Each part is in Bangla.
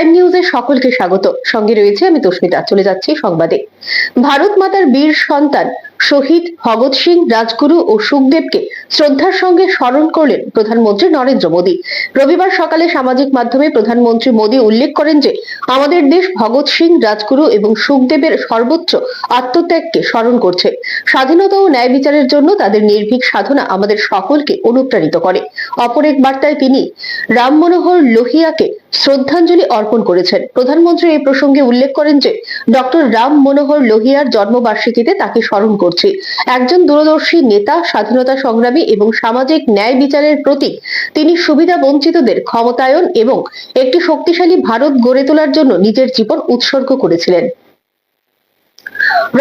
প্রাইম নিউজে সকলকে স্বাগত। সঙ্গে রয়েছে আমি তস্মিতা। চলে যাচ্ছি সংবাদে। ভারত মাতার বীর সন্তান শহীদ ভগৎ সিং, রাজগুরু ও সুখদেবকে শ্রদ্ধার সঙ্গে স্মরণ করলেন প্রধানমন্ত্রী নরেন্দ্র মোদী। রবিবার সকালে সামাজিক মাধ্যমে প্রধানমন্ত্রী মোদী উল্লেখ করেন যে, আমাদের দেশ ভগৎ সিং, রাজগুরু এবং সুখদেবের সর্বোচ্চ আত্মত্যাগকে স্মরণ করছে। স্বাধীনতা ও ন্যায় বিচারের জন্য তাদের নির্ভীক সাধনা আমাদের সকলকে অনুপ্রাণিত করে। অপর এক বার্তায় তিনি, রাম মনোহর লোহিয়াকে শ্রদ্ধাঞ্জলি অর্পণ করেছেন। প্রধানমন্ত্রী এই প্রসঙ্গে উল্লেখ করেন যে, ডক্টর রাম মনোহর লোহিয়ার জন্মবার্ষিকীতে তাকে স্মরণ করছি একজন দূরদর্শী নেতা, স্বাধীনতা সংগ্রামী এবং সামাজিক ন্যায় বিচারের প্রতীক, তিনি সুবিধা বঞ্চিতদের ক্ষমতায়ন এবং একটি শক্তিশালী ভারত গড়ে তোলার জন্য নিজের জীবন উৎসর্গ করেছিলেন।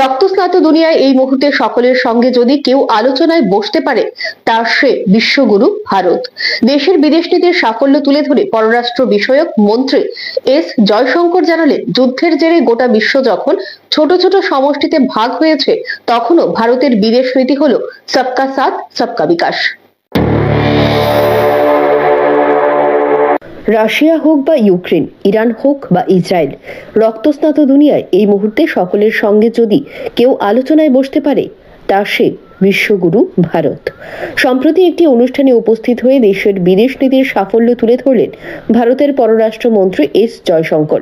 রক্তস্নাত দুনিয়ায় এই মুহূর্তে সকলের সঙ্গে যদি কেউ আলোচনায় বসতে পারে, তার সে বিশ্বগুরু ভারত। দেশের বিদেশ নীতির সাফল্য তুলে ধরে পররাষ্ট্র বিষয়ক মন্ত্রী এস জয়শঙ্কর জানালেন, যুদ্ধের জেরে গোটা বিশ্ব যখন ছোট ছোট সমষ্টিতে ভাগ হয়েছে, তখনও ভারতের বিদেশ নীতি হল সবকা সাথ, সবকা বিকাশ। রাশিয়া হোক বা ইউক্রেন, ইরান হোক বা ইসরায়েল, রক্তস্নাত দুনিয়ায় এই মুহূর্তে সকলের সঙ্গে যদি কেউ আলোচনায় বসতে পারে তা সে বিশ্বগুরু ভারত। সম্প্রতি একটি অনুষ্ঠানে উপস্থিত হয়ে দেশের বিদেশ নীতির সাফল্য তুলে ধরলেন ভারতের পররাষ্ট্রমন্ত্রী এস জয়শঙ্কর।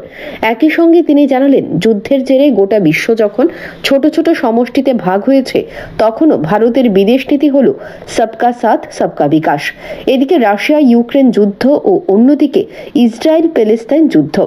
একই সঙ্গে তিনি জানালেন, যুদ্ধের জেরে গোটা বিশ্ব যখন ছোট ছোট সমষ্টিতে ভাগ হয়েছে, তখনও ভারতের বিদেশ নীতি হল সবকা সাথ, সবকা বিকাশ। এদিকে রাশিয়া, ইউক্রেন যুদ্ধ ও অন্যদিকে ইসরায়েল প্যালেস্তাইন যুদ্ধ।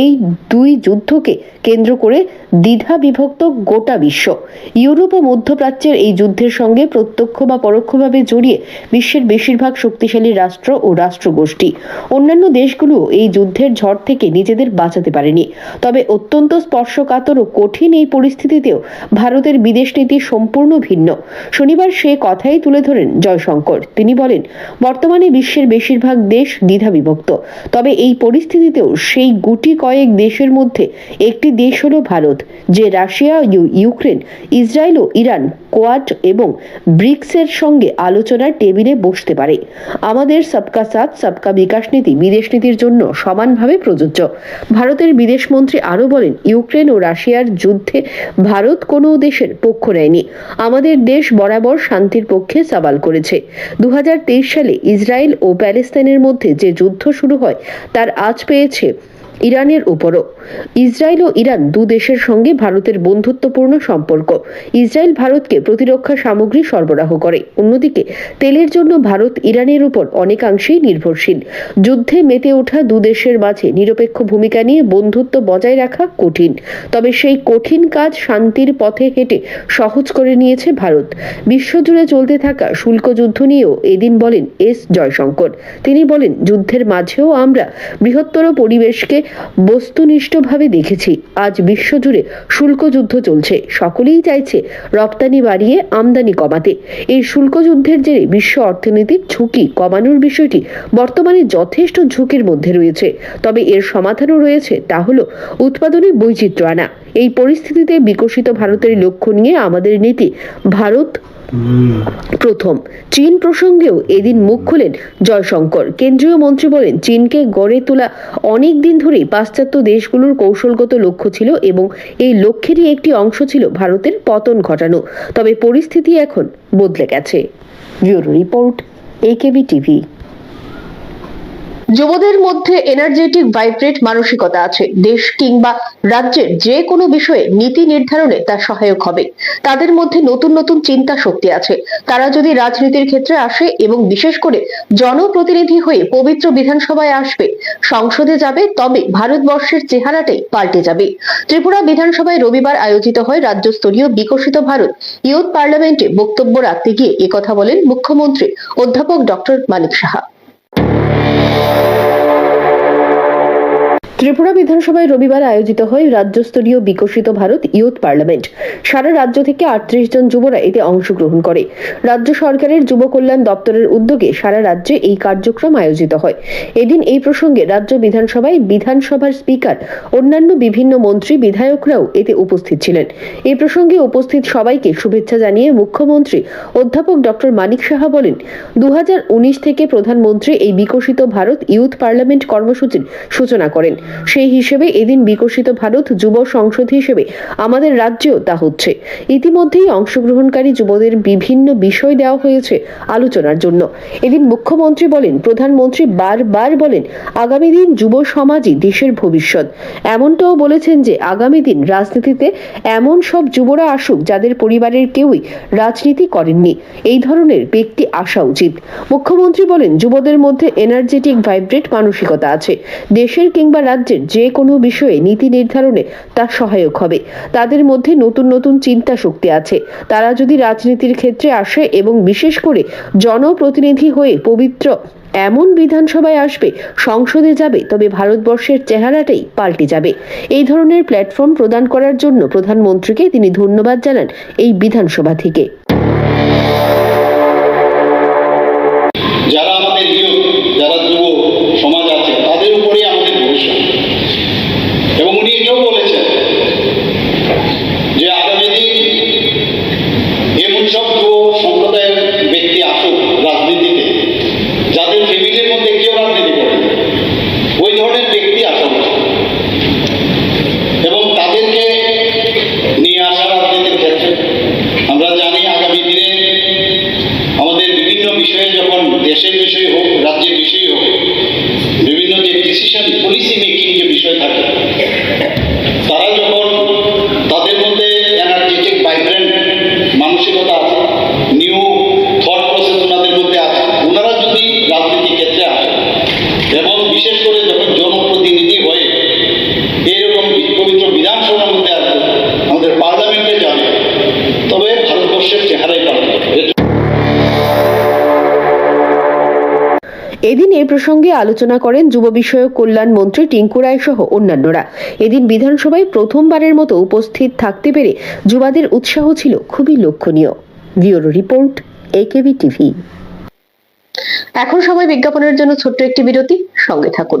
এই দুই যুদ্ধকে কেন্দ্র করে দ্বিধা বিভক্ত গোটা বিশ্ব। ইউরোপ ও মধ্যপ্রাচ্যের এই যুদ্ধের সঙ্গে প্রত্যক্ষ বা পরোক্ষভাবে জড়িয়ে বিশ্বের বেশিরভাগ শক্তিশালী রাষ্ট্র ও রাষ্ট্রগোষ্ঠী। অন্যান্য দেশগুলো এই যুদ্ধের ঝড় থেকে নিজেদের বাঁচাতে পারেনি। তবে অত্যন্ত স্পর্শকাতর ও কঠিন এই পরিস্থিতিতেও ভারতের বিদেশ নীতি সম্পূর্ণ ভিন্ন। শনিবার সে কথাই তুলে ধরেন জয়শঙ্কর। তিনি বলেন, বর্তমানে বিশ্বের বেশিরভাগ দেশ দ্বিধা বিভক্ত তবে এই পরিস্থিতিতেও সেই গুটি কয়েক দেশের মধ্যে একটি দেশ হলো ভারত। যে রাশিয়া ইউ- ইউক্রেন, ইসরায়েল ও ইরান, কোয়াড এবং ব্রিক্সের সঙ্গে আলোচনার টেবিলে বসতে পারে। আমাদের সবকা সাথ, সবকা বিকাশ নীতি, বিদেশ নীতির জন্য সমানভাবে প্রযোজ্য। ভারতের বিদেশমন্ত্রী আরও বলেন, ইউক্রেন ও রাশিয়ার যুদ্ধে ভারত কোনো দেশের পক্ষ নেয়নি। আমাদের দেশ বরাবর শান্তির পক্ষে সওয়াল করেছে। দু হাজার তেইশ সালে ইসরায়েল ও প্যালেস্তাইনের মধ্যে যে যুদ্ধ শুরু হয়, তার আজ পেয়েছে ইরানের উপরও। ইসরায়েল ও ইরান দু দেশের সঙ্গে ভারতের বন্ধুত্বপূর্ণ সম্পর্ক। ইসরায়েল ভারতকে প্রতিরক্ষা সামগ্রী সরবরাহ করে। অন্যদিকে, তেলের জন্য ভারত ইরানের উপর অনেকাংশেই নির্ভরশীল। যুদ্ধে মেতে ওঠা দু দেশের মাঝে নিরপেক্ষ ভূমিকা নিয়ে বন্ধুত্ব বজায় রাখা কঠিন। তবে সেই কঠিন কাজ শান্তির পথে হেঁটে সহজ করে নিয়েছে ভারত। বিশ্বজুড়ে চলতে থাকা শুল্ক যুদ্ধ নিয়েও এদিন বলেন এস জয়শঙ্কর। তিনি বলেন, যুদ্ধের মাঝেও আমরা বৃহত্তর পরিবেশকে বস্তুনিষ্ঠভাবে দেখেছি। আজ বিশ্বজুড়ে শুল্ক যুদ্ধ চলছে। সকলেই চাইছে রপ্তানি বাড়িয়ে আমদানি কমাতে। এই শুল্ক যুদ্ধের জেরে বিশ্ব অর্থনীতির ঝুঁকি কমানোর বিষয়টি বর্তমানে যথেষ্ট ঝুঁকির মধ্যে রয়েছে। তবে এর সমাধানও রয়েছে, তা হল উৎপাদনে বৈচিত্র্য আনা। এই পরিস্থিতিতে বিকশিত ভারতের লক্ষ্য নিয়ে আমাদের নীতি, ভারত প্রথম। চীন প্রসঙ্গেও এদিন মুখ খুলেন জয়শঙ্কর। কেন্দ্রীয় মন্ত্রী বলেন, চীনকে গড়ে তোলা অনেক দিন ধরেই পাশ্চাত্য দেশগুলোর কৌশলগত লক্ষ্য ছিল এবং এই লক্ষ্যেরই একটি অংশ ছিল ভারতের পতন ঘটানো। তবে পরিস্থিতি এখন বদলে গেছে। Bureau report AKB TV. যুবদের মধ্যে এনার্জেটিক ভাইব্রেট মানসিকতা আছে। দেশ কিংবা রাজ্যের যে কোনো বিষয়ে নীতি নির্ধারণে তা সহায়ক হবে। তাদের মধ্যে নতুন নতুন চিন্তা শক্তি আছে। তারা যদি রাজনীতির ক্ষেত্রে আসে এবং বিশেষ করে জনপ্রতিনিধি হয়ে পবিত্র বিধানসভায় আসবে, সংসদে যাবে, তবে ভারতবর্ষের চেহারাটাই পাল্টে যাবে। ত্রিপুরা বিধানসভায় রবিবার আয়োজিত হয় রাজ্যস্তরীয় বিকশিত ভারত ইউথ পার্লামেন্টে বক্তব্য রাখতে গিয়ে একথা বলেন মুখ্যমন্ত্রী অধ্যাপক ডক্টর মানিক সাহা। ত্রিপুরা বিধানসভায় রবিবার আয়োজিত হয় রাজ্যস্তরীয় বিকশিত ভারত ইউথ পার্লামেন্ট। সারা রাজ্য থেকে আটত্রিশ জন যুবরা এতে অংশগ্রহণ করে। রাজ্য সরকারের যুব কল্যাণ দপ্তরের উদ্যোগে সারা রাজ্যে এই কার্যক্রম আয়োজিত হয়। এদিন এই প্রসঙ্গে রাজ্য বিধানসভায় বিধানসভার স্পিকার, অন্যান্য বিভিন্ন মন্ত্রী বিধায়করাও এতে উপস্থিত ছিলেন। এই প্রসঙ্গে উপস্থিত সবাইকে শুভেচ্ছা জানিয়ে মুখ্যমন্ত্রী অধ্যাপক ডক্টর মানিক সাহা বলেন দু হাজার উনিশ থেকে প্রধানমন্ত্রী এই বিকশিত ভারত ইউথ পার্লামেন্ট কর্মসূচির সূচনা করেন। সেই হিসেবে এদিন বিকশিত ভারত যুব সংসদ হিসেবে আমাদের রাজ্যেও তা হচ্ছে। ইতিমধ্যেই অংশগ্রহণকারী যুবদের বিভিন্ন বিষয় দেওয়া হয়েছে আলোচনার জন্য। এদিন মুখ্যমন্ত্রী বলেন, প্রধানমন্ত্রী বারবার বলেন, আগামী দিন যুব সমাজই দেশের ভবিষ্যৎ। এমনটাও বলেছেন যে, আগামী দিন রাজনীতিতে এমন সব যুবরা আসুক যাদের পরিবারের কেউই রাজনীতি করেননি। এই ধরনের ব্যক্তি আসা উচিত। মুখ্যমন্ত্রী বলেন, যুবদের মধ্যে এনার্জেটিক ভাইব্রেট মানসিকতা আছে। দেশের কিংবা রাজ্যের যে কোনো বিষয়ে নীতি নির্ধারণে তা সহায়ক হবে। তাদের মধ্যে নতুন নতুন চিন্তা শক্তি আছে। তারা যদি রাজনীতির ক্ষেত্রে আসে এবং বিশেষ করে জনপ্রতিনিধি হয়ে পবিত্র এমন বিধানসভায় আসবে, সংসদে যাবে, তবে ভারতবর্ষের চেহারাটাই পাল্টে যাবে। এই ধরনের প্ল্যাটফর্ম প্রদান করার জন্য প্রধানমন্ত্রীকে তিনি ধন্যবাদ জানান এই বিধানসভা থেকে। প্রসঙ্গে আলোচনা করেন যুব বিষয়ক কল্যাণ মন্ত্রী টিঙ্কু রায় সহ অন্যান্যরা। এদিন বিধানসভায় প্রথমবারের মতো উপস্থিত থাকতে পেরে যুবাদের উৎসাহ ছিল খুবই লক্ষণীয়। ভিওর রিপোর্ট একেবি টিভি। এখন সময় বিজ্ঞাপনের জন্য ছোট্ট একটি বিরতি, সঙ্গে থাকুন।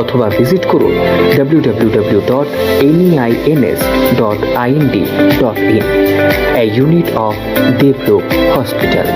অথবা ভিজিট করুন W dot dot A unit of Debalok hospital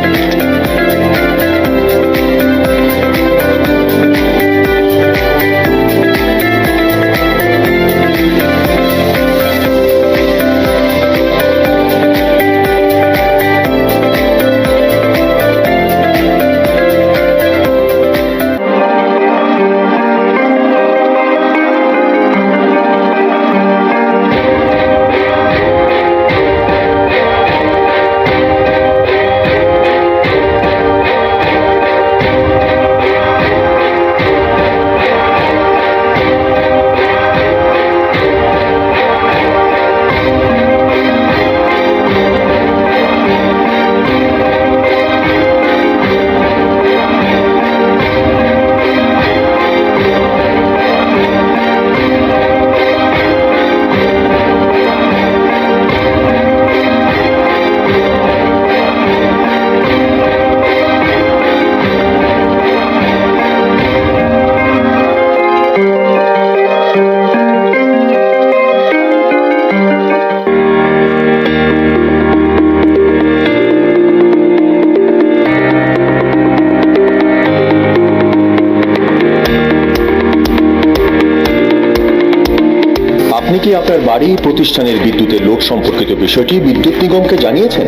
বাড়ি প্রতিষ্ঠানের বিদ্যুতের লোড সম্পর্কিত বিষয়টি বিদ্যুৎ নিগমকে জানিয়েছেন।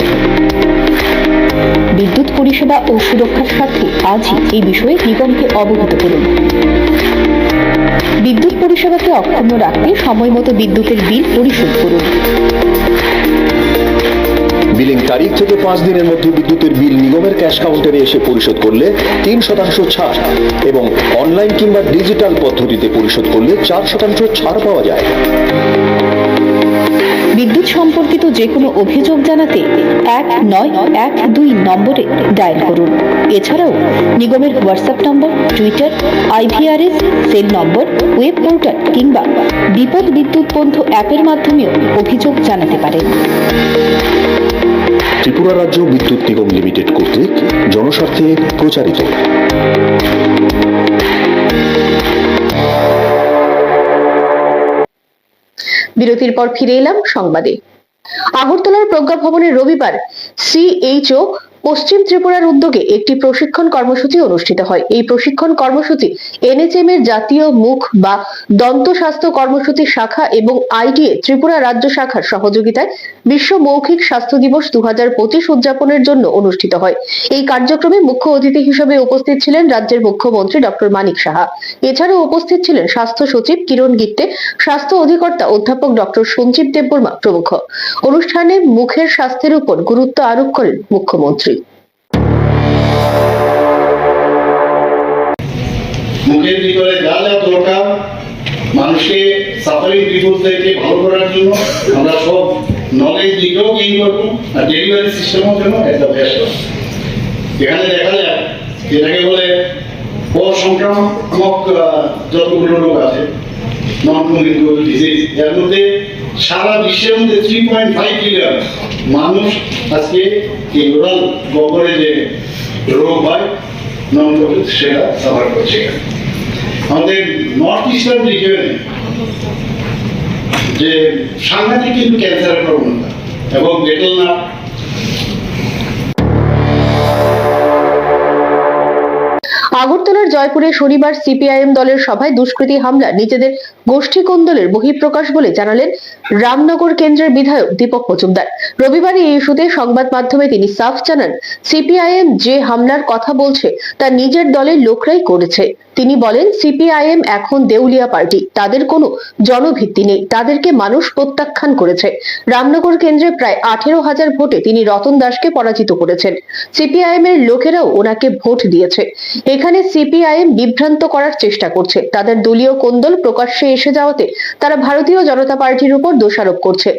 বিদ্যুৎ পরিষেবা ও সুরক্ষার স্বার্থে আজই এই বিষয়ে নিগমকে অবগত করুন। বিদ্যুৎ পরিষেবাকে অক্ষুণ্ণ রাখতে সময় মতো বিদ্যুতের বিল পরিশোধ করুন। বিলিং তারিখ থেকে পাঁচ দিনের মধ্যে বিদ্যুতের বিল নিগমের ক্যাশ কাউন্টারে এসে পরিশোধ করলে তিন শতাংশ ছাড় এবং অনলাইন কিংবা ডিজিটাল পদ্ধতিতে পরিশোধ করলে চার শতাংশ ছাড় পাওয়া যায়। বিদ্যুৎ সম্পর্কিত যে কোনো অভিযোগ জানাতে এক নয় এক দুই নম্বরে ডায়াল করুন। এছাড়াও নিগমের WhatsApp number, Twitter IVRS cell number, web portal কিংবা বিপদ বিদ্যুৎ বন্ধু অ্যাপের মাধ্যমেও অভিযোগ জানাতে পারেন। ত্রিপুরা রাজ্য বিদ্যুৎ নিগম লিমিটেড কর্তৃক জনস্বার্থে প্রচারিত। বিরতির পর ফিরে এলাম সংবাদে। আগরতলার প্রজ্ঞা ভবনে রবিবার সিএইচও পশ্চিম ত্রিপুরার উদ্যোগে একটি প্রশিক্ষণ কর্মসূচি অনুষ্ঠিত হয়। এই প্রশিক্ষণ কর্মসূচি এনএচএম এর জাতীয় মুখ বা দন্ত স্বাস্থ্য কর্মসূচি শাখা এবং আইডিএ ত্রিপুরা রাজ্য শাখার সহযোগিতায় বিশ্ব মৌখিক স্বাস্থ্য দিবস দু হাজার পঁচিশ উদযাপনের জন্য অনুষ্ঠিত হয়। এই কার্যক্রমে মুখ্য অতিথি হিসেবে উপস্থিত ছিলেন রাজ্যের মুখ্যমন্ত্রী ডক্টর মানিক সাহা। এছাড়াও উপস্থিত ছিলেন স্বাস্থ্য সচিব কিরণ গিত্তে, স্বাস্থ্য অধিকর্তা অধ্যাপক ডক্টর সঞ্জীব দেববর্মা প্রমুখ। অনুষ্ঠানে মুখের স্বাস্থ্যের উপর গুরুত্ব আরোপ করেন মুখ্যমন্ত্রী। মুখের ভিতরে যা যা দরকার, মানুষকে সাফারিং পিপুলদেরকে ভালো করার জন্য আমরা সব নলেজ দিকেও গেইন করব আর ডেলিভারি সিস্টেমের জন্য একটা বেস্ট এখানে দেখা যায়, যেটাকে বলে অসংক্রামক যতগুলো রোগ আছে নন কমিউনিকেবল ডিজিজ এর মধ্যে সারা বিশ্বের মধ্যে থ্রি পয়েন্ট ফাইভ মিলিয়ন মানুষ আজকে এই ওরাল গবরে যে রোগ হয় নন সেটা সাফার করছে। আমাদের নর্থ ইস্টার্ন রিজিয়নে যে সাংঘাতিক কিন্তু ক্যান্সারের প্রবণতা এবং বেটল না। আগরতলার জয়পুরে শনিবার সিপিআইএম দলের সভায় দুষ্কৃতী হামলা নিজেদের গোষ্ঠী কোন্দলের বহিঃপ্রকাশ বলে জানালেন রামনগর কেন্দ্রের বিধায়ক দীপক মজুমদার। রবিবার এই ইস্যুতে সংবাদ মাধ্যমে তিনি সাফ জানান, সিপিআইএম যে হামলার কথা বলছে তা নিজের দলের লোকরাই করেছে। তিনি বলেন, সিপিআইএম এখন দেউলিয়া পার্টি, তাদের কোনো জনভিত্তি নেই, তাদেরকে মানুষ প্রত্যাখ্যান করেছে। রামনগর কেন্দ্রে প্রায় আঠেরো হাজার ভোটে তিনি রতন দাসকে পরাজিত করেছেন। সিপিআইএম এর লোকেরাও ওনাকে ভোট দিয়েছে। এখানে সিপিআইএম বিভ্রান্ত করার চেষ্টা করছে। তাদের দলীয় কোন্দল প্রকাশ্যে এসে যাওয়াতে তারা ভারতীয় জনতা পার্টির উপর দোষারোপ করছে।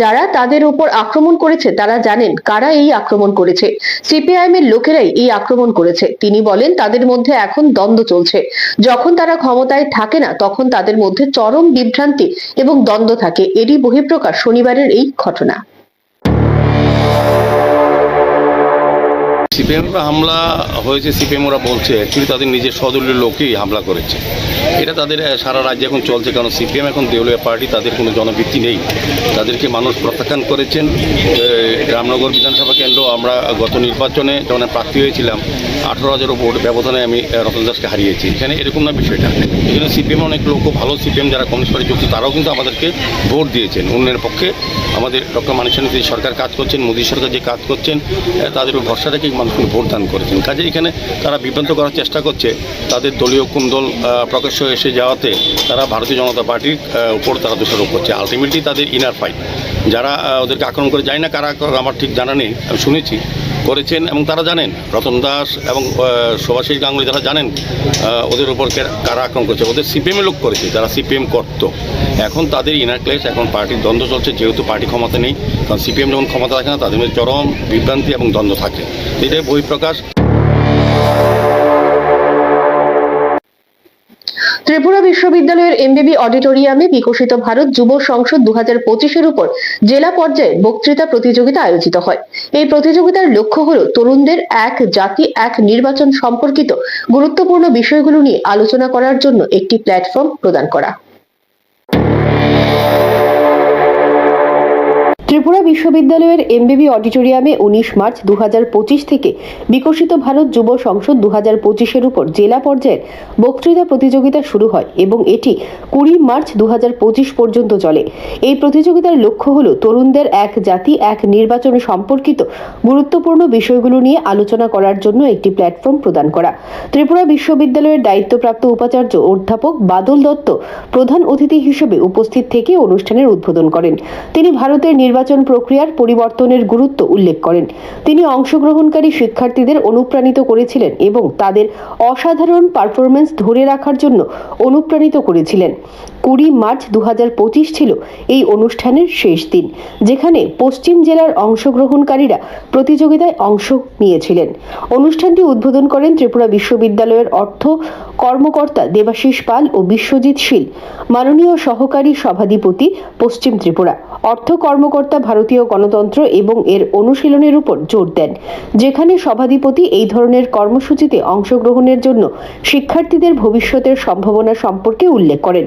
যারা তাদের উপর আক্রমণ করেছে, তারা জানেন কারা এই আক্রমণ করেছে। সিপিআইএম এর লোকেরাই এই আক্রমণ করেছে। তিনি বলেন, তাদের মধ্যে এখন দ্বন্দ্ব চলছে। যখন তারা ক্ষমতায় থাকে না, তখন তাদের মধ্যে চরম বিভ্রান্তি এবং দ্বন্দ্ব থাকে। এরই বহিঃপ্রকাশ শনিবারের এই ঘটনা। সিপিএম হামলা হয়েছে, সিপিএম ওরা বলছে। অ্যাকচুয়ালি তাদের নিজের সদলীয় লোকই হামলা করেছে। এটা তাদের সারা রাজ্যে এখন চলছে, কারণ সিপিএম এখন দেউলিয়া পার্টি, তাদের কোনো জনভিত্তি নেই। তাদেরকে মানুষ প্রত্যাখ্যান করেছেন। রামনগর বিধানসভা কেন্দ্র আমরা গত নির্বাচনে যখন প্রার্থী হয়েছিলাম, আঠারো হাজার ভোট ব্যবধানে আমি রতন দাসকে হারিয়েছি। এখানে এরকম না বিষয়টা। এখানে সিপিএম অনেক লোক ভালো সিপিএম যারা কমিউনিস্ট পার্টি যুক্ত, তারাও কিন্তু আমাদেরকে ভোট দিয়েছেন। উন্নয়নের পক্ষে আমাদের ডক্টর সানি সরকার কাজ করছেন, মোদী সরকার যে কাজ করছেন তাদের ভরসা রেখে মানুষকে ভোট দান করেছেন। কাজে এখানে তারা বিভ্রান্ত করার চেষ্টা করছে। তাদের দলীয় কুন্দল প্রকাশ্য এসে যাওয়াতে তারা ভারতীয় জনতা পার্টির উপর তারা দোষারোপ করছে। আলটিমেটলি তাদের ইনার ফাইট যারা ওদেরকে আক্রমণ করে যায় না কারা, আমার ঠিক জানা নেই, আমি শুনেছি। করেছেন এবং তারা জানেন, রতন দাস এবং সুভাষিস গাঙ্গুলি যারা জানেন ওদের উপর কারা আক্রমণ করেছে? ওদের সিপিএমে লোক করেছে, যারা সিপিএম করত। এখন তাদের ইনার ক্লেশ এখন পার্টির দ্বন্দ্ব চলছে, যেহেতু পার্টি ক্ষমতা নেই, কারণ সিপিএম যখন ক্ষমতা থাকে না, তাদের চরম বিভ্রান্তি এবং দ্বন্দ্ব থাকে। এটাই বহিঃপ্রকাশ। ত্রিপুরা বিশ্ববিদ্যালয়ের এমবিবি অডিটোরিয়ামে বিকশিত ভারত যুব সংসদ দু হাজার পঁচিশের উপর জেলা পর্যায়ে বক্তৃতা প্রতিযোগিতা আয়োজিত হয়। এই প্রতিযোগিতার লক্ষ্য হল তরুণদের এক জাতি, এক নির্বাচন সম্পর্কিত গুরুত্বপূর্ণ বিষয়গুলো নিয়ে আলোচনা করার জন্য একটি প্ল্যাটফর্ম প্রদান করা। ত্রিপুরা বিশ্ববিদ্যালয়ের এমবিবি অডিটোরিয়ামে উনিশ মার্চ দু থেকে বিকশিত ভারত যুব সংসদ দু হাজার পঁচিশের উপর জেলা পর্যায়ের বক্তৃতা প্রতিযোগিতা শুরু হয় এবং এটি কুড়ি মার্চ দু পর্যন্ত চলে। এই প্রতিযোগিতার লক্ষ্য হল তরুণদের এক জাতি, এক নির্বাচন সম্পর্কিত গুরুত্বপূর্ণ বিষয়গুলো নিয়ে আলোচনা করার জন্য একটি প্ল্যাটফর্ম প্রদান করা। ত্রিপুরা বিশ্ববিদ্যালয়ের দায়িত্বপ্রাপ্ত উপাচার্য অধ্যাপক বাদল দত্ত প্রধান অতিথি হিসেবে উপস্থিত থেকে অনুষ্ঠানের উদ্বোধন করেন। তিনি ভারতের নির্বাচন প্রক্রিয়ার পরিবর্তনের গুরুত্ব উল্লেখ করেন। তিনি অংশগ্রহণকারী শিক্ষার্থীদের অনুপ্রাণিত করেছিলেন এবং তাদের অসাধারণ পারফরমেন্স ধরে রাখার জন্য অনুপ্রাণিত করেছিলেন। কুড়ি মার্চ দু হাজার পঁচিশ ছিল এই অনুষ্ঠানের শেষ দিন, যেখানে পশ্চিম জেলার অংশগ্রহণকারীরা প্রতিযোগিতায় অংশ নিয়েছিলেন। অনুষ্ঠানটি উদ্বোধন করেন ত্রিপুরা বিশ্ববিদ্যালয়ের অর্থ কর্মকর্তা দেবাশিস পাল ও বিশ্বজিৎ শীল, মাননীয় সহকারী সভাধিপতি পশ্চিম ত্রিপুরা, অর্থ কর্মকর্তা ভারতীয় গণতন্ত্র এবং এর অনুশীলনের উপর জোর দেন, যেখানে সভাধিপতি এই ধরনের কর্মসূচিতে অংশগ্রহণের জন্য শিক্ষার্থীদের ভবিষ্যতের সম্ভাবনা সম্পর্কে উল্লেখ করেন।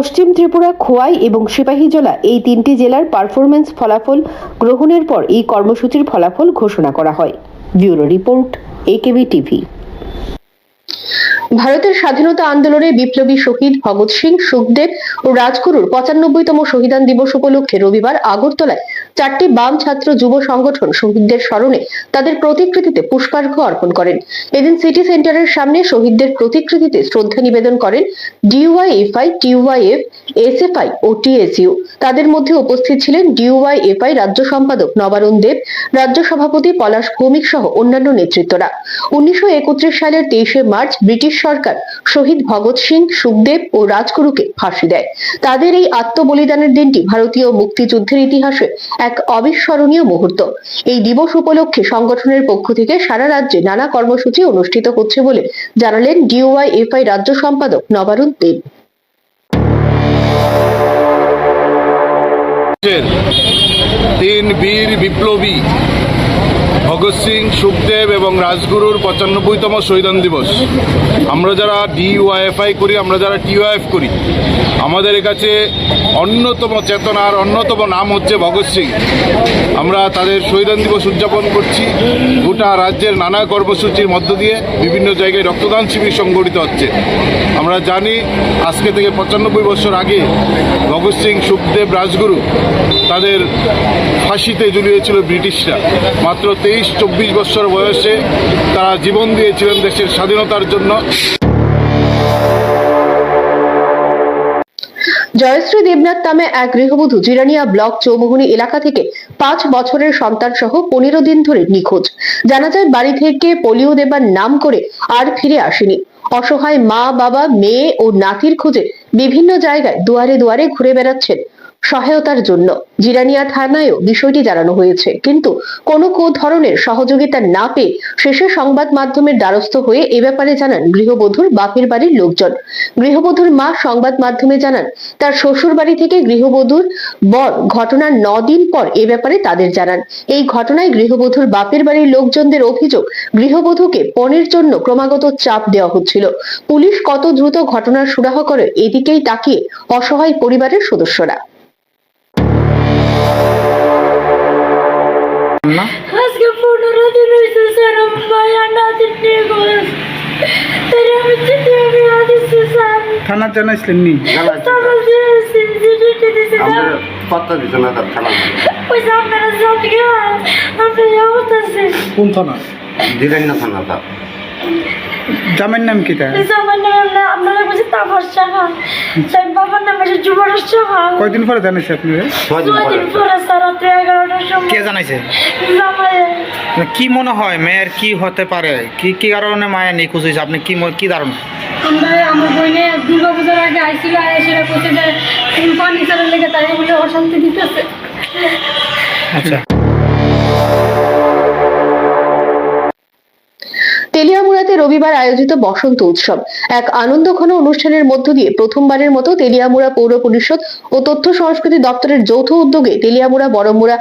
পশ্চিম ত্রিপুরা, খোয়াই এবং সিপাহীজলা এই তিনটি জেলার পারফরমেন্স ফলাফল গ্রহণের পর এই কর্মসূচির ফলাফল ঘোষণা করা হয়। Bureau report AKB TV. ভারতের স্বাধীনতা আন্দোলনে বিপ্লবী শহীদ ভগৎ সিং, সুখদেব ও রাজগুরুর পঁচানব্বইতম শহীদান দিবস উপলক্ষে রবিবার আগরতলায় চারটি বাম ছাত্র যুব সংগঠন শহীদদের স্মরণে তাদের প্রতিকৃতিতে পুষ্পার্ঘ্য অর্পণ করেন। এদিন সিটি সেন্টারের সামনে শহীদদের প্রতিকৃতিতে শ্রদ্ধা নিবেদন করেন ডিওয়াইএফআই, টিওয়াইএফ, এসএফআই ও টিএসইউ। তাদের মধ্যে উপস্থিত ছিলেন ডিওয়াইএফআই রাজ্য সম্পাদক নবারুণ দেব, রাজ্য সভাপতি পলাশ ভৌমিক সহ অন্যান্য নেতৃত্বরা। উনিশশো একত্রিশ সালের তেইশে মার্চ ব্রিটিশ সরকার শহীদ ভগৎ সিং, সুখদেব ও রাজগুরুকে ফাঁসি দেয়। তাদের এই আত্মবলিদানের দিনটি ভারতীয় মুক্তিযুদ্ধের ইতিহাসে এক অবিস্মরণীয় মুহূর্ত। এই দিবস উপলক্ষে সংগঠনের পক্ষ থেকে সারা রাজ্যে নানা কর্মসূচি অনুষ্ঠিত হচ্ছে বলে জানালেন ডিওয়াইএফআই রাজ্য সম্পাদক নবারুণ দেব। তিন বীর বিপ্লবী ভগৎ সিং, সুখদেব এবং রাজগুরুর পঁচানব্বইতম শহীদান দিবস। আমরা যারা ডিওয়াইএফআই করি, আমরা যারা টিওয়াইএফ করি, আমাদের কাছে অন্যতম চেতনার অন্যতম নাম হচ্ছে ভগৎ সিং। আমরা তাদের শহীদান দিবস উদযাপন করছি। গোটা রাজ্যের নানা কর্মসূচির মধ্য দিয়ে বিভিন্ন জায়গায় রক্তদান শিবির সংগঠিত হচ্ছে। আমরা জানি, আজকে থেকে পঁচানব্বই বছর আগে ভগৎ সিং, সুখদেব, রাজগুরু তাদের ফাঁসিতে ঝুলিয়েছিল ব্রিটিশরা। মাত্র তেইশ, চব্বিশ বছর বয়সে তারা জীবন দিয়েছিলেন দেশের স্বাধীনতার জন্য। জয়শ্রী দেবনাথ নামে এক গৃহবধূ জিরানিয়া ব্লক চৌমুহনী এলাকা থেকে পাঁচ বছরের সন্তান সহ পনেরো দিন ধরে নিখোঁজ। জানা যায়, বাড়ি থেকে পোলিও দেবার নাম করে আর ফিরে আসেনি। অসহায় মা, বাবা, মেয়ে ও নাতির খোঁজে বিভিন্ন জায়গায় দুয়ারে দুয়ারে ঘুরে বেড়াচ্ছেন সহায়তার জন্য। জিরানিয়া থানায়ও বিষয়টি জানানো হয়েছে। কিন্তু কোনো কো ধরনের সহযোগিতা না পেয়ে শেষে সংবাদ মাধ্যমের দ্বারস্থ হয়ে এ ব্যাপারে জানান গৃহবধূর বাপের বাড়ির লোকজন। গৃহবধূর মা সংবাদ মাধ্যমে জানান, তার শ্বশুর বাড়ি থেকে গৃহবধূর বর ঘটনার ন দিন পর এ ব্যাপারে তাদের জানান। এই ঘটনায় গৃহবধূর বাপের বাড়ির লোকজনদের অভিযোগ, গৃহবধূকে পণের জন্য ক্রমাগত চাপ দেওয়া হচ্ছিল। পুলিশ কত দ্রুত ঘটনার সুরাহ করে এদিকেই তাকিয়ে অসহায় পরিবারের সদস্যরা। আজকে পনেরো দিন হয়েছে স্যার ভাই আর নাতির নিখোঁজ তাই আমি চিঠি আমি আদিচ্ছি স্যার। থানা জানাইছিলেন নি? তারপর দিয়েছি চিঠিটি দিয়েছি পাত্তা দিত না তার খেলা ওই যে আপনারা সব আপনি কোন থানা? দিলেন না থানা তা জামের নাম কি তার? আমার নাম না আপনারা সাহা। তাই বাবার নাম যুবরাজ সাহা। কয়দিন পরে জানাইছে আপনারা? ছদিন পরে। স্যার রাত্রে এগারোটার সময়। কে জানাইছে? জামাই। কি মনে হয় মেয়ের কি হতে পারে? কি কি কারণে মায়ের নিখোঁজ হয়েছে? আপনি কি মনে- কি ধারণা? আমরা আমার বইনে দুর্গা পূজার আগে আইছিল সেটা লেগে তাই বলে অশান্তি দিতেছে। আচ্ছা। তেলিয়ামুড়াতে রবিবার আয়োজিত বসন্ত উৎসব। এক আনন্দ ঘন অনুষ্ঠানের মধ্য দিয়ে প্রথমবারের মতো তেলিয়ামুড়া পৌর পরিষদ ও তথ্য সংস্কৃতি দপ্তরের যৌথ উদ্যোগে তেলিয়ামুড়া, বড়মুড়া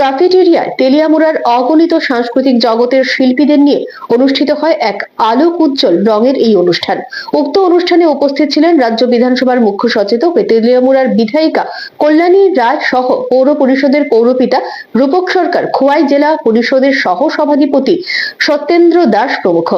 ক্যাফেটেরিয়ায় তেলিয়ামুড়ার অগণিত সাংস্কৃতিক জগতের শিল্পীদের নিয়ে অনুষ্ঠিত হয় এক আলোক উজ্জ্বল রঙের এই অনুষ্ঠান। উক্ত অনুষ্ঠানে উপস্থিত ছিলেন রাজ্য বিধানসভার মুখ্য সচেতক তেলিয়ামুড়ার বিধায়িকা কল্যাণী রায় সহ পৌর পরিষদের পৌরপিতা রূপক সরকার, খোয়াই জেলা পরিষদের সহ সভাধিপতি সত্যেন্দ্র দাস প্রমুখ।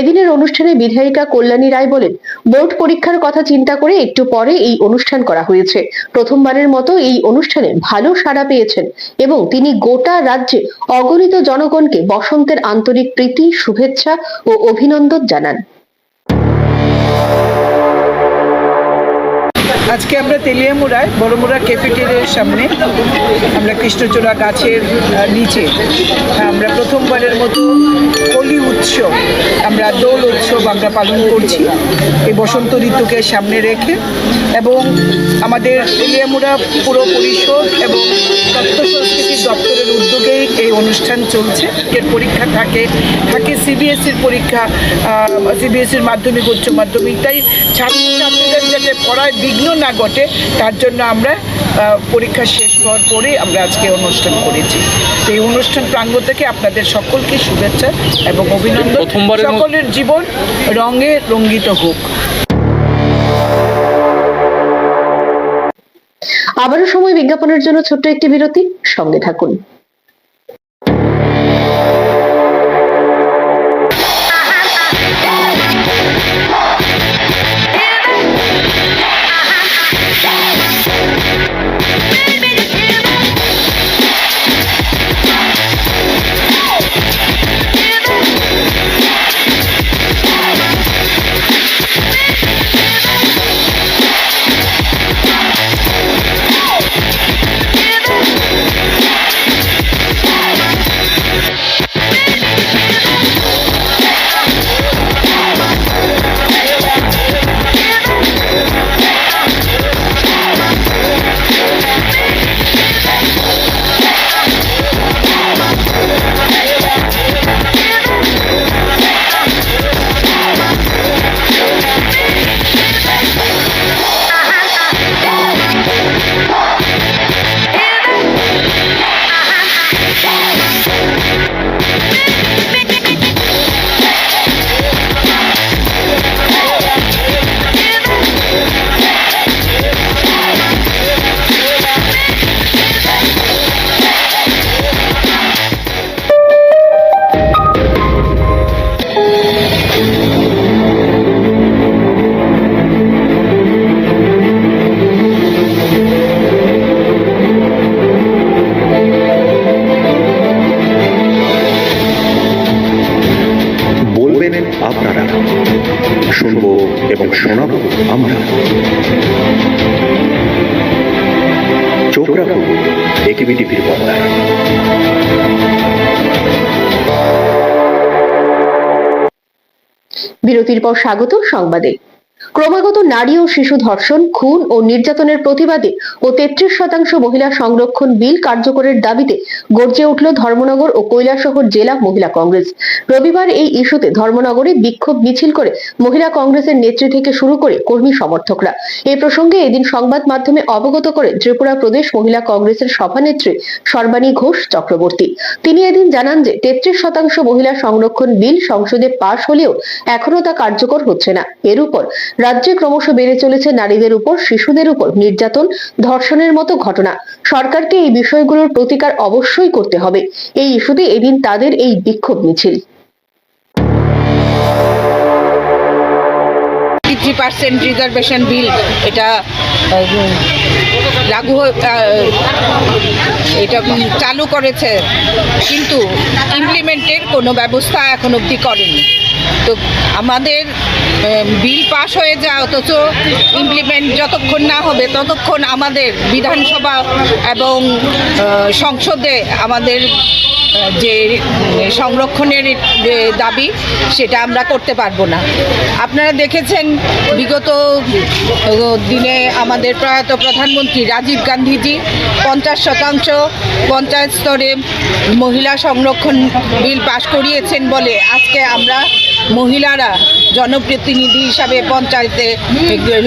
এদিনের অনুষ্ঠানে বিধায়িকা কল্যাণী রায় বলেন, বোর্ড পরীক্ষার কথা চিন্তা করে একটু পরে এই অনুষ্ঠান করা হয়েছে। প্রথমবারের মতো এই অনুষ্ঠানে ভালো সাড়া পেয়েছেন এবং তিনি গোটা রাজ্যে অগণিত জনগণকে বসন্তের আন্তরিক প্রীতি শুভেচ্ছা ও অভিনন্দন জানান। আজকে আমরা তেলিয়ামুড়ায় বড়মুড়া ক্যাফেটেরিয়ার সামনে আমরা কৃষ্ণচূড়া গাছের নিচে, আমরা প্রথমবারের মতো হোলি উৎসব, আমরা দোল উৎসব আমরা পালন করছি। এই বসন্ত ঋতুকে সামনে রেখে এবং আমাদের তেলিয়ামুড়া পুর পরিষদ এবং তথ্য সংস্কৃতি দপ্তরের উদ্যোগেই এই অনুষ্ঠান চলছে। এর পরীক্ষা থাকে থাকে সিবিএসসির পরীক্ষা সিবিএসসির মাধ্যমিক, উচ্চ মাধ্যমিক। তাই ছাত্রছাত্রীদের যাতে পড়ায় বিঘ্ন না ঘটে তার জন্য আমরা পরীক্ষা শেষ হওয়ার পরে আমরা আজকে অনুষ্ঠান করেছি। এই অনুষ্ঠান প্রাঙ্গ থেকে আপনাদের সকলকে শুভেচ্ছা এবং অভিনন্দন। সকলের জীবন রঙে রঙ্গিত হোক। আবারও সময় বিজ্ঞাপনের জন্য ছোট্ট একটি বিরতি সঙ্গে থাকুন। বিরতির পর স্বাগত সংবাদে। ক্রমাগত নারী ও শিশু ধর্ষণ, খুন ও নির্যাতনের প্রতিবাদে ও তেত্রিশ শতাংশ মহিলা সংরক্ষণ বিল কার্যকরের দাবিতে গর্জে উঠল ধর্মনগর ও কৈলাসহর জেলা মহিলা কংগ্রেস। রবিবার এই ইস্যুতে ধর্মনগরে বিক্ষোভ মিছিল করে মহিলা কংগ্রেসের নেত্রী থেকে শুরু করে কর্মী সমর্থকরা। এই প্রসঙ্গে এদিন সংবাদ মাধ্যমে অবগত করেন ত্রিপুরা প্রদেশ মহিলা কংগ্রেসের সভানেত্রী সর্বাণী ঘোষ চক্রবর্তী। তিনি এদিন জানান যে তেত্রিশ শতাংশ মহিলা সংরক্ষণ বিল সংসদে পাশ হলেও এখনও তা কার্যকর হচ্ছে না। এর উপর রাজ্যে ক্রমশ বেড়ে চলেছে নারীদের উপর, শিশুদের উপর নির্যাতন, ধর্ষণের মতো ঘটনা। সরকারকে এই বিষয়গুলোর প্রতিকার অবশ্যই করতে হবে। এই ইস্যুতে এদিন তাদের এই বিক্ষোভ মিছিল। থ্রি পার্সেন্ট রিজার্ভেশন বিল এটা লাগু এটা চালু করেছে, কিন্তু ইমপ্লিমেন্টের কোনো ব্যবস্থা এখন অবধি করেনি। তো আমাদের বিল পাশ হয়ে যায়, অথচ ইমপ্লিমেন্ট যতক্ষণ না হবে ততক্ষণ আমাদের বিধানসভা এবং সংসদে আমাদের যে সংরক্ষণের দাবি, সেটা আমরা করতে পারব না। আপনারা দেখেছেন, বিগত দিনে আমাদের প্রয়াত প্রধানমন্ত্রী রাজীব গান্ধীজি পঞ্চাশ শতাংশ পঞ্চায়েত স্তরে মহিলা সংরক্ষণ বিল পাশ করিয়েছেন বলে আজকে আমরা মহিলারা জনপ্রতিনিধি হিসাবে পঞ্চায়েতে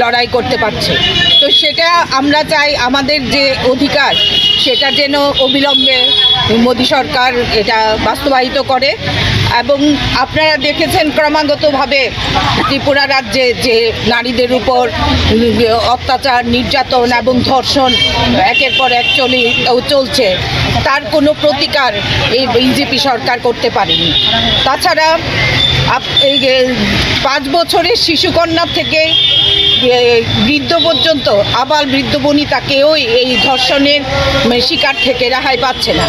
লড়াই করতে পারছে। তো সেটা আমরা চাই আমাদের যে অধিকার, সেটা যেন অবিলম্বে মোদী সরকার এটা বাস্তবায়িত করে। এবং আপনারা দেখেছেন ক্রমাগতভাবে ত্রিপুরা রাজ্যে যে নারীদের উপর অত্যাচার, নির্যাতন এবং ধর্ষণ একের পর এক চলে, চলছে। তার কোনো প্রতিকার এই বিজেপি সরকার করতে পারেনি। তাছাড়া এই পাঁচ বছরের শিশুকন্যা থেকে বৃদ্ধ পর্যন্ত আবার বৃদ্ধ বনিতা কেউই এই ধর্ষণের শিকার থেকে রেহাই পাচ্ছে না।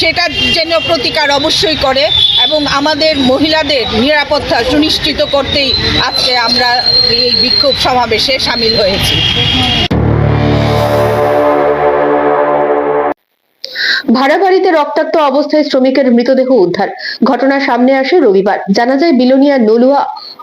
সেটা যেন প্রতিকার অবশ্যই করে এবং আমাদের মহিলাদের নিরাপত্তা সুনিশ্চিত করতেই আজকে আমরা এই বিক্ষোভ সমাবেশে সামিল হয়েছি। ভাড়া বাড়িতে রক্তাক্ত অবস্থায় শ্রমিকের মৃতদেহ উদ্ধার। ঘটনা সামনে আসে রবিবার। জানা যায় বিলোনিয়া নলুয়া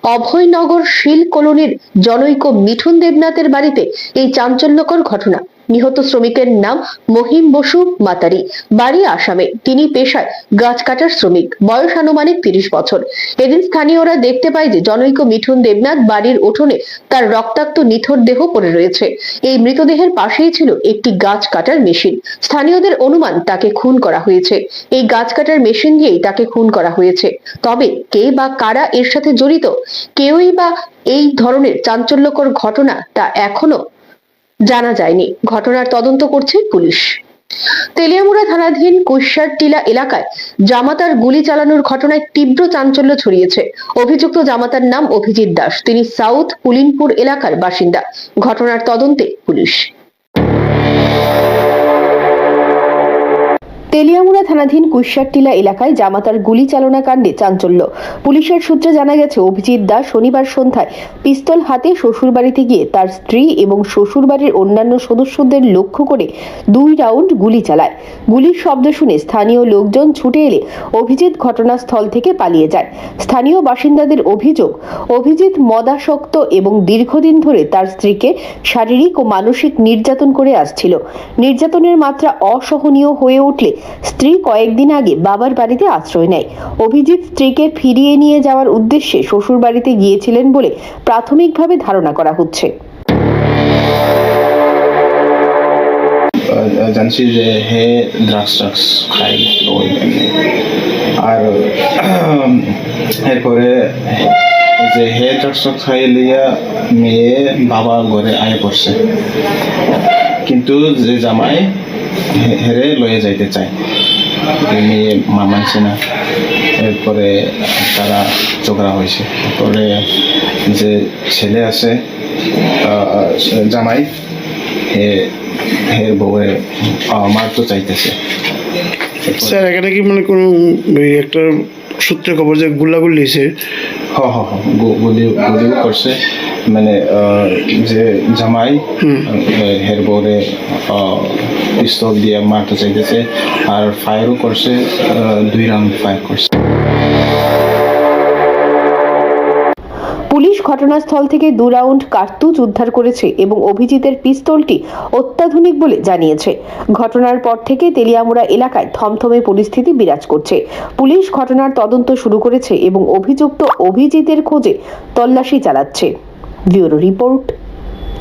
অভয়নগর শিল কলোনির জনৈক মিঠুন দেবনাথের বাড়িতে এই চাঞ্চল্যকর ঘটনা। নিহত শ্রমিকের নাম মহিম বসু মাতারি। বাড়ি আসামে। তিনি পেশায় গাছ কাটার শ্রমিক। বয়স আনুমানিক তিরিশ বছর। এদিন স্থানীয়রা দেখতে পায় যে জনৈক মিঠুন দেবনাথ বাড়ির উঠোনে তার রক্তাক্ত নিথর দেহ পড়ে রয়েছে। এই মৃতদেহের পাশেই ছিল একটি গাছ কাটার মেশিন। স্থানীয়দের অনুমান তাকে খুন করা হয়েছে। এই গাছ কাটার মেশিন দিয়েই তাকে খুন করা হয়েছে। তবে কে বা কারা এর সাথে জড়িত? কেউই বা এই ধরনের চাঞ্চল্যকর ঘটনা তা এখনও জানা যায়নি। ঘটনার তদন্ত করছে পুলিশ। তেলিয়ামুড়া থানাধীন কৈশার টিলা এলাকায় জামাতার গুলি চালানোর ঘটনায় তীব্র চাঞ্চল্য ছড়িয়েছে। অভিযুক্ত জামাতার নাম অভিজিৎ দাস। তিনি সাউথ পুলিনপুর এলাকার বাসিন্দা। ঘটনার তদন্তে পুলিশ। তেলিয়ামুড়া থানাধীন কুইশারটিলা এলাকায় জামাতার গুলি চালনা কাণ্ডে চাঞ্চল্য। পুলিশের সূত্রে জানা গেছে, অভিজিৎ দাস শনিবার সন্ধ্যায় পিস্তল হাতে শ্বশুরবাড়িতে গিয়ে তার স্ত্রী এবং শ্বশুরবাড়ির অন্যান্য সদস্যদের লক্ষ্য করে দুই রাউন্ড গুলি চালায়। গুলির শব্দ শুনে স্থানীয় লোকজন ছুটে এলে অভিজিৎ ঘটনাস্থল থেকে পালিয়ে যায়। স্থানীয় বাসিন্দাদের অভিযোগ, অভিজিৎ মদাসক্ত এবং দীর্ঘদিন ধরে তার স্ত্রীকে শারীরিক ও মানসিক নির্যাতন করে আসছিল। নির্যাতনের মাত্রা অসহনীয় হয়ে উঠলে স্ত্রী কয়েকদিন আগে বাবার বাড়িতে আশ্রয় নেয়। অভিজিৎ স্ত্রীকে ফিরিয়ে নিয়ে যাওয়ার উদ্দেশ্যে শ্বশুর বাড়িতে গিয়েছিলেন বলে প্রাথমিকভাবে ধারণা করা হচ্ছে। জানছি যে হে ড্রাগস ট্রাগস খাই ওই আর এরপরে যে হে ট্রাগস খাই লিয়া মেয়ে বাবা ঘরে আয় পড়ছে। কিন্তু যে জামাই হেরে লয়ে যাইতে চায়। মেয়ে মা মানছে না এরপরে তারা ঝগড়া হয়েছে। তারপরে যে ছেলে আছে জামাই হে হের বউয়ে মারতে চাইতেছে। স্যার এখানে কি মানে কোনো একটা সূত্রে খবর যে গুল্লাগুল্লি হয়েছে? হ হ হ। গুলি গুলিও করছে। মানে যে জামাই হের বউরে পিস্তল দিয়ে মারতে চাইতেছে আর ফায়ারও করছে দুই রাউন্ড ফায়ার করছে। পুলিশ ঘটনাস্থল থেকে দু রাউন্ড কার্তুজ উদ্ধার করেছে এবং অভিজিতের পিস্তলটি অত্যাধুনিক বলে জানিয়েছে। ঘটনার পর থেকে তেলিয়ামুড়া এলাকায় থমথমে পরিস্থিতি বিরাজ করছে। পুলিশ ঘটনার তদন্ত শুরু করেছে এবং অভিযুক্ত অভিজিতের খোঁজে তল্লাশি চালাচ্ছে। Bureau report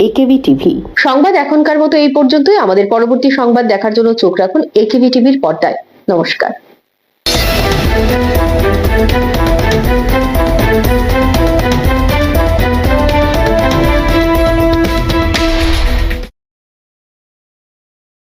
AKB TV. সংবাদ এখনকার মতো এই পর্যন্তই। আমাদের পরবর্তী সংবাদ দেখার জন্য চোখ রাখুন একেবি টিভির পর্দায়। নমস্কার।